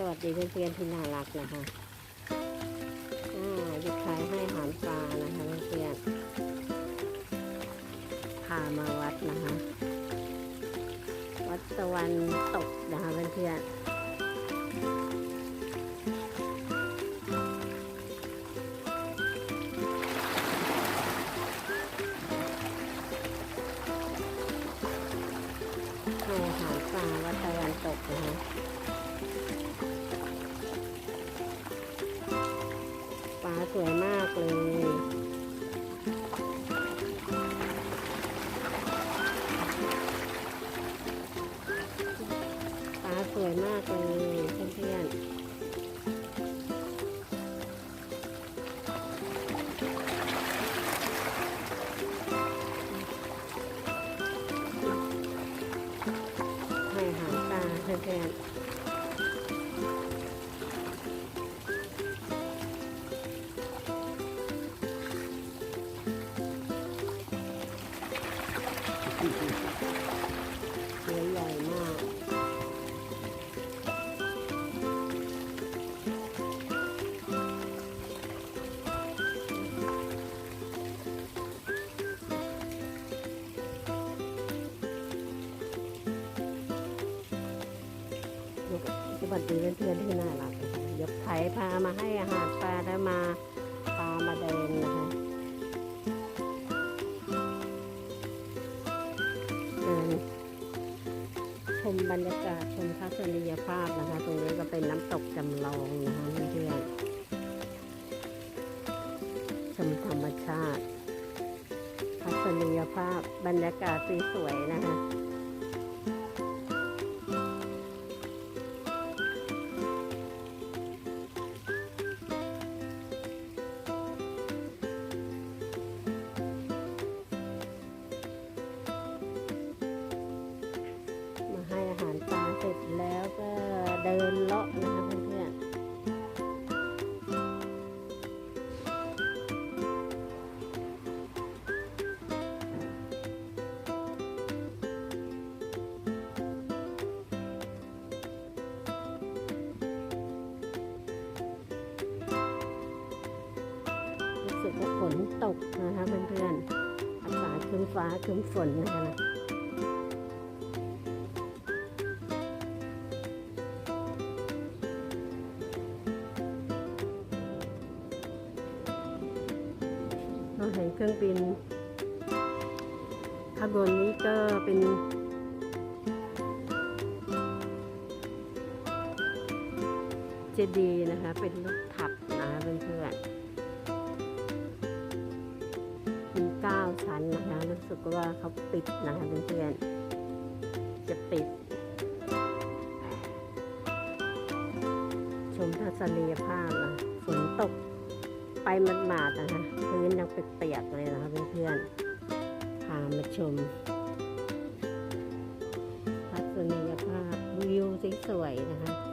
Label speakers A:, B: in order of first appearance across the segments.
A: สวัสดีเพื่อนๆที่น่ารักนะคะอ่าจะขายให้อาหารปลานะคะเพื่อนๆพามาวัดนะคะ วัดตะวันตกนะคะเพื่อนๆให้อาหารปลาวัดตะวันตกนะคะ สวยมากเลย ปลาสวยมากเลยเพื่อนๆให้อาหารปลาเพื่อนๆ วัสดีเพื่อนๆที่น่ารักยกไถพามาให้อาหารปลาแล้มาพามาเดินนะคะเดินชมบรรยากาศชมทัศนียภาพนะคะ ตรงนี้ก็เป็นน้ำตกจำลองนะคะเพื่อนๆชมธรรมชาติ ทัศนียภาพบรรยากาศสวยๆนะคะ นตกนะคะเพื่อนๆอากาศครึ้มฟ้าครึ้มฝนนะคะเราเห็นเครื่องบินขบวนนี้ก็เป็นเจดีนะคะ เป็นลูกถับนะคะเพื่อนๆ รู้สึกว่าเขาปิดนะคะเพื่อนๆจะปิด ชมทัศนียภาพนะฝนตกไปมันหมาดนะคะพื้นยังเปียกๆเลยนะคะเพื่อนๆพามาชม ทัศนียภาพวิวสวยๆนะคะ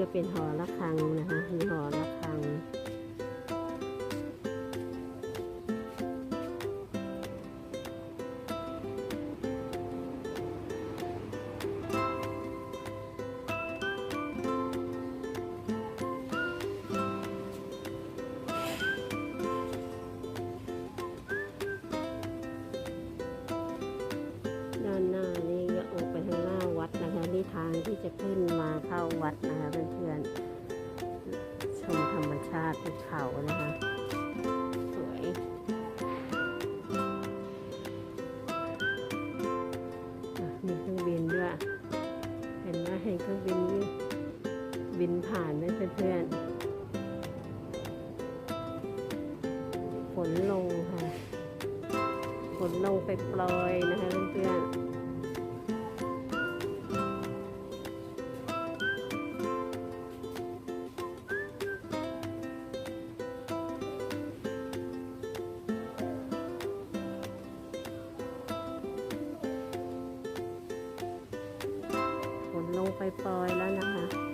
A: ก็เป็นหอระฆังนะคะมีหอระฆัง ที่จะขึ้นมาเข้าวัดนะคะเพื่อนๆชมธรรมชาติภูเขานะคะ สวยมีเครื่องบินด้วย เห็นไหมเห็นเครื่องบินบินผ่านไหมเพื่อนๆฝนลงค่ะฝนลงไปปลอยนะคะเพื่อนๆ ปล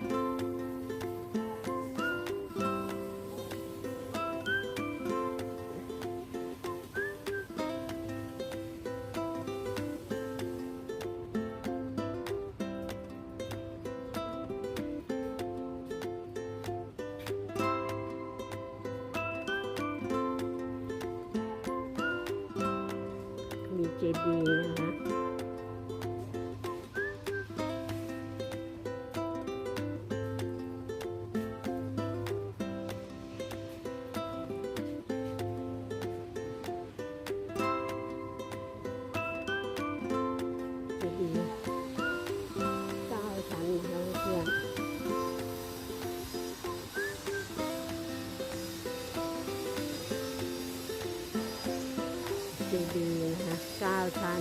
A: 9 ชั้น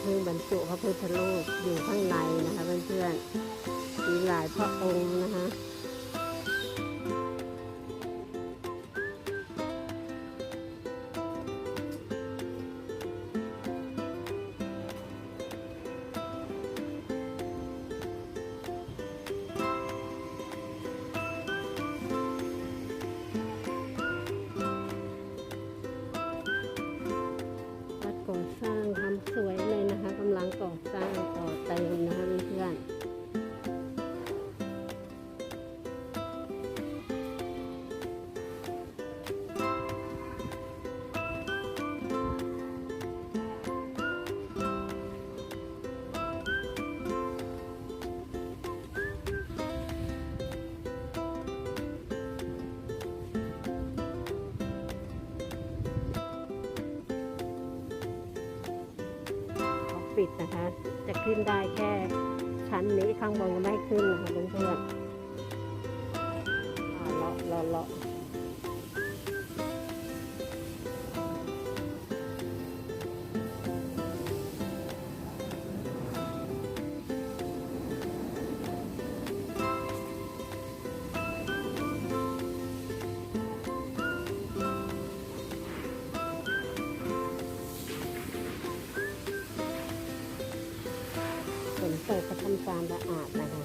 A: เพิ่งบรรจุพระพุทธรูปอยู่ข้างในนะคะเพื่อนๆมีหลายพระองค์นะคะ ปิดนะคะ จะขึ้นได้แค่ชั้นนี้ข้างบนก็ไม่ขึ้นนะคะเพื่อนๆ ก็ท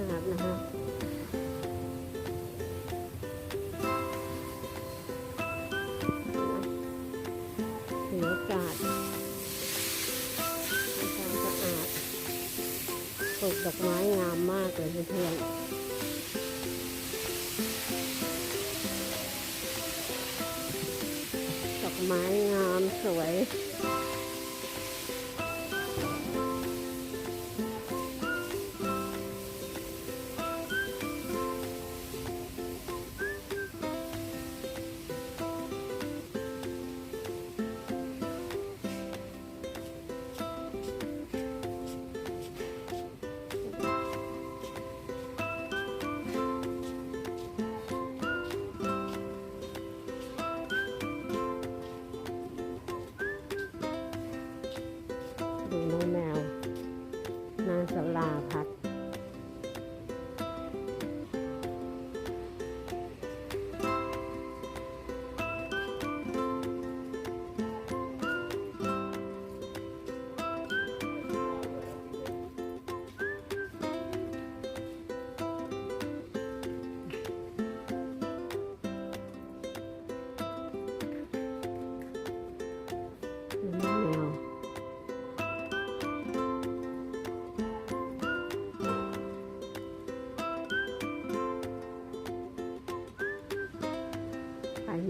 A: ำความสะอาดนะคะถือโอกาสทำความสะอาดปลูกดอกไม้งามมากเลยเพื่อนดอกไม้งามสวย สลาพัด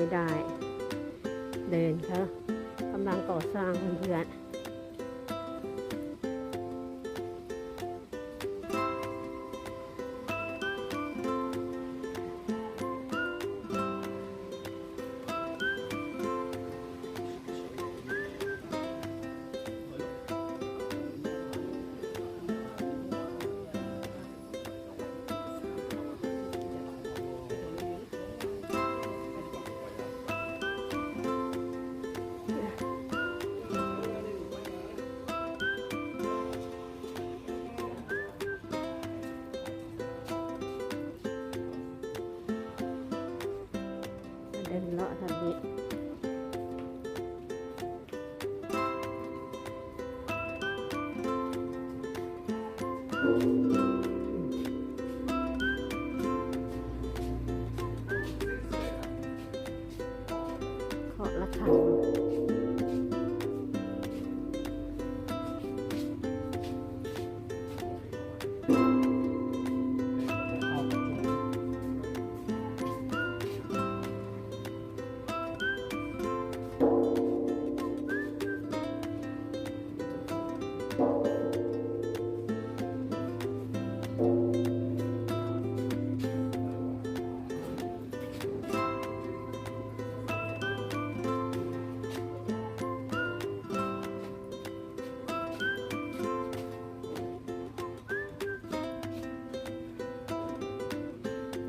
A: ไม่ได้ เดินเขากำลังก่อสร้างเพื่อนๆ เดินเลาะทางนี้เ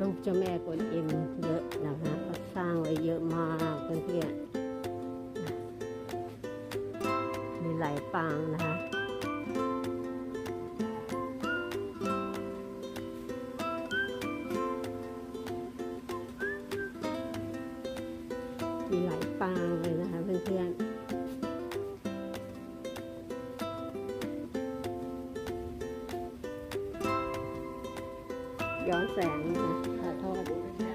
A: รูปเจ้าแม่กวนอิมเยอะนะคะเขาสร้างไว้เยอะมากเพื่อนๆมีหลายปางนะคะ ย้อนแสงนะคะขอโทษข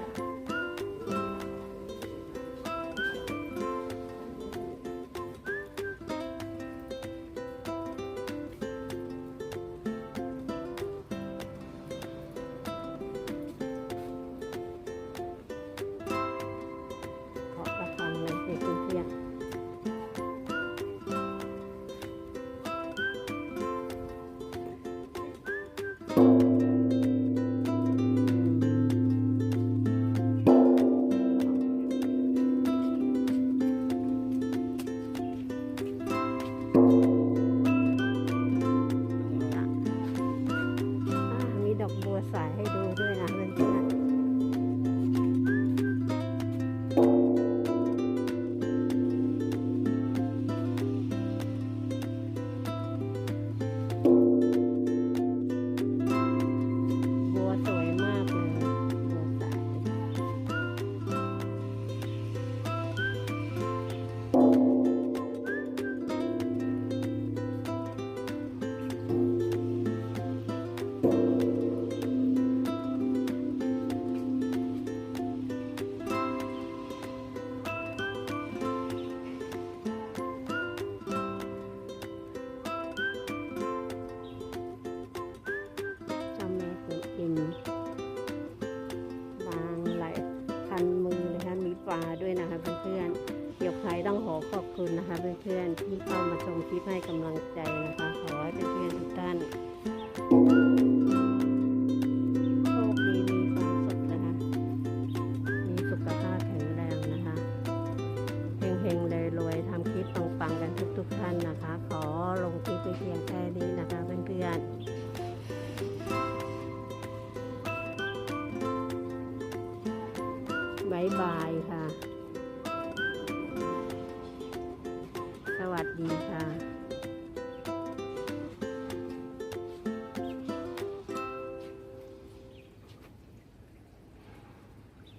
A: าด้วยนะคะเพื่อนๆเดี๋ยวใครต้องขอขอบคุณนะคะเพื่อนๆที่เข้ามาชมคลิปให้กำลังใจนะคะ ขอให้เพื่อนๆทุกท่าน